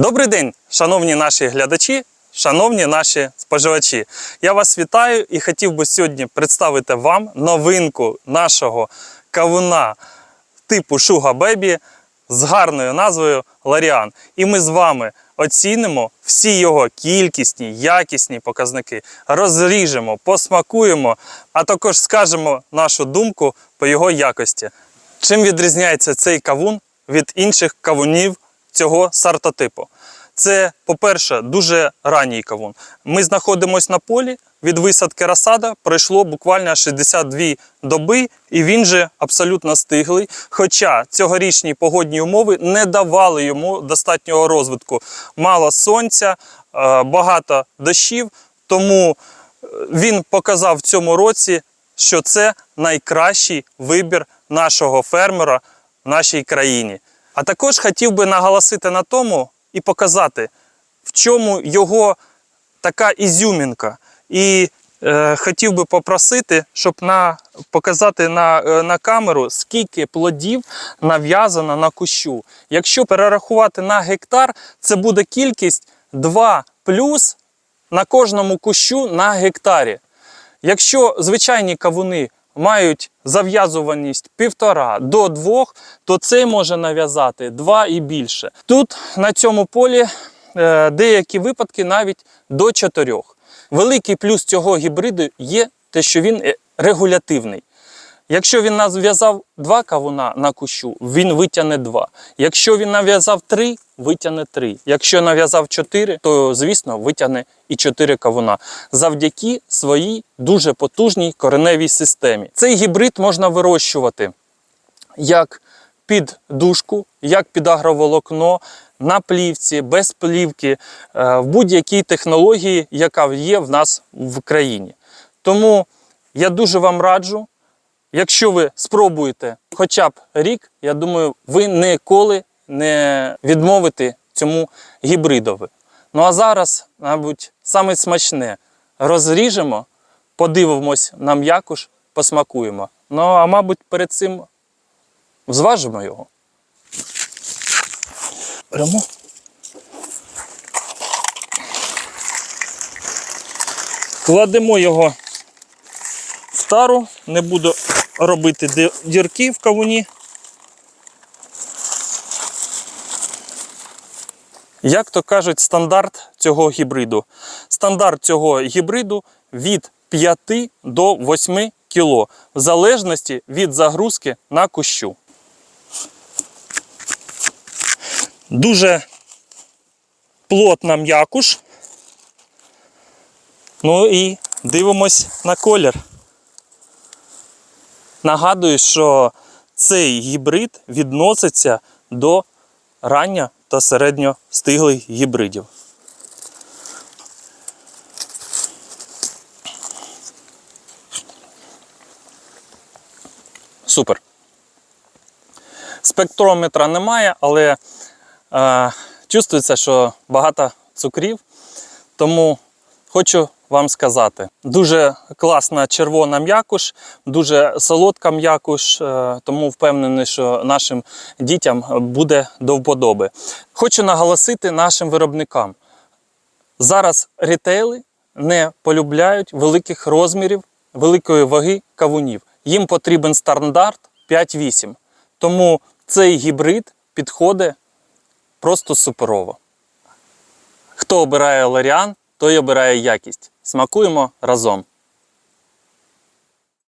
Добрий день, шановні наші глядачі, шановні наші споживачі. Я вас вітаю і хотів би сьогодні представити вам новинку нашого кавуна типу Sugar Baby з гарною назвою Ларіан. І ми з вами оцінимо всі його кількісні, якісні показники, розріжемо, посмакуємо, а також скажемо нашу думку по його якості. Чим відрізняється цей кавун від інших кавунів цього сортотипу? Це, по-перше, дуже ранній кавун. Ми знаходимося на полі. Від висадки розсада пройшло буквально 62 доби, і він же абсолютно стиглий. Хоча цьогорічні погодні умови не давали йому достатнього розвитку. Мало сонця, е, багато дощів, тому е, він показав в цьому році, що це найкращий вибір нашого фермера в нашій країні. А також хотів би наголосити на тому і показати, в чому його така ізюмінка. І е, хотів би попросити, щоб на, показати на, е, на камеру, скільки плодів нав'язано на кущу. Якщо перерахувати на гектар, це буде кількість 2 плюс на кожному кущу на гектарі. Якщо звичайні кавуни мають зав'язуваність півтора до двох, то цей може нав'язати два і більше. Тут на цьому полі е, деякі випадки навіть до чотирьох. Великий плюс цього гібриду є те, що він е, регулятивний. Якщо він нав'язав два кавуна на кущу, він витягне два. Якщо він нав'язав три, витягне три. Якщо нав'язав чотири, то звісно витягне і чотири кавуна. Завдяки своїй дуже потужній кореневій системі. Цей гібрид можна вирощувати як під дужку, як під агроволокно, на плівці, без плівки, е, в будь-якій технології, яка є в нас в країні. Тому я дуже вам раджу. Якщо ви спробуєте хоча б рік, я думаю, ви ніколи не відмовите цьому гібридові. Ну а зараз, мабуть, саме смачне розріжемо, подивимось на м'якуш, посмакуємо. Ну а мабуть, перед цим зважимо його. Беремо. Кладемо його в тару, не буду робити дірки в кавуні. Як то кажуть, стандарт цього гібриду. Стандарт цього гібриду від 5 до 8 кг, в залежності від загрузки на кущу. Дуже плотна м'якуш. Ну і дивимось на колір. Нагадую, що цей гібрид відноситься до рання та середньостиглих гібридів. Супер. Спектрометра немає, але е, чувствується, що багато цукрів. Тому хочу вам сказати, дуже класна червона м'якуш, дуже солодка м'якуш, е, тому впевнений, що нашим дітям буде до вподоби. Хочу наголосити нашим виробникам. Зараз рітейли не полюбляють великих розмірів, великої ваги кавунів. Їм потрібен стандарт 5-8. Тому цей гібрид підходить просто суперово. Хто обирає Ларіан, той обирає якість. Смакуємо разом.